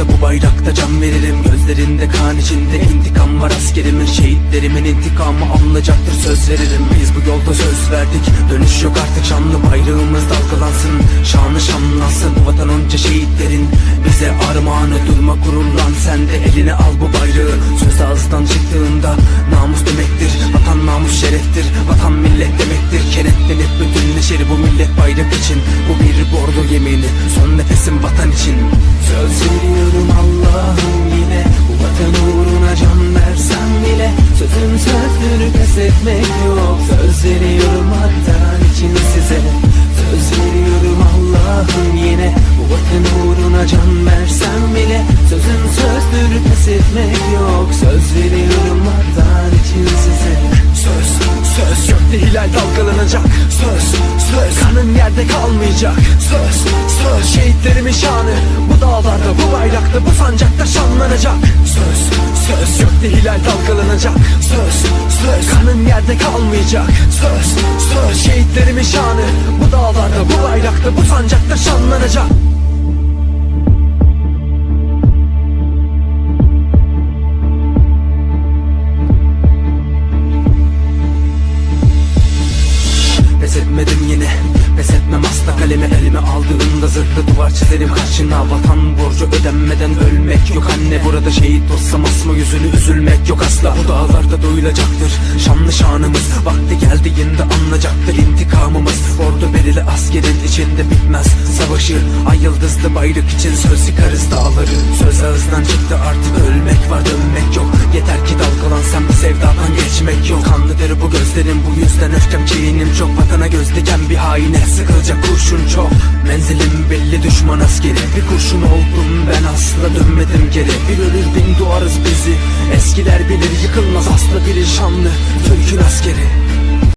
Yoksa bu bayrakta can veririm. Gözlerinde kan içinde intikam var Askerimin şehitlerimin intikamı alınacaktır söz veririm. Biz bu yolda söz verdik Dönüş yok artık. Şanlı bayrağımız dalgalansın Şanı şanlansın. Bu vatan onca şehitlerin Bize armağanı. Durma gururlan Sen de eline al bu bayrağı. Söz ağızdan çıktığında namus demektir Vatan namus şereftir. Vatan millet demektir Kenetlenip bütünleşir bu millet bayrak için. Bu bir bordo yemini Son nefesim vatan için. Etmek yok. Söz veriyorum vatan için size. Söz veriyorum Allah'ım yine. Bu vatan uğruna can versem bile Sözün sözdür pes etmek yok. Söz veriyorum vatan için size. Söz, söz Gökte hilal dalgalanacak. Söz, söz Kanın yerde kalmayacak. Söz, söz Şehitlerimin şanı. Bu dağlarda, bu bayrakta, bu sancakta şanlanacak. Söz, söz Gökte hilal dalgalanacak. Söz, yerde kalmayacak. Söz, söz Şehitlerimin şanı. Bu dağlarda, bu bayrakta, bu sancakta şanlanacak. Pes etmedim yine. Pes etmem asla. Kalemi elime aldığımda zırhlı duvar çizerim. Karşına Vatan borcu ödenmeden ölmek yok anne. Burada şehit olsam asma yüzünü üzülmek yok asla. Bu dağlarda duyulacaktır şanlı şanımız. Vakti geldiğinde anlayacaktır intikamımız. Ordu belirli askerin içinde bitmez Savaşı. Ay yıldızlı bayrak için söz yıkarız dağları. Söz ağızdan çıktı artık ölmek var dönmek yok. Yeter ki dalgalan sen bu sevdadan geçmek yok. Kanlıdır bu gözlerim bu yüzden öfkem çok Vatana göz diken bir haine. Sıkılacak kurşun çok. Menzilim belli düşman askeri. Bir kurşun oldum ben asla dönmedim geri. Bir ölür bin doğarız bizi. Eskiler bilir yıkılmaz asla biri şanlı. Türk'ün askeri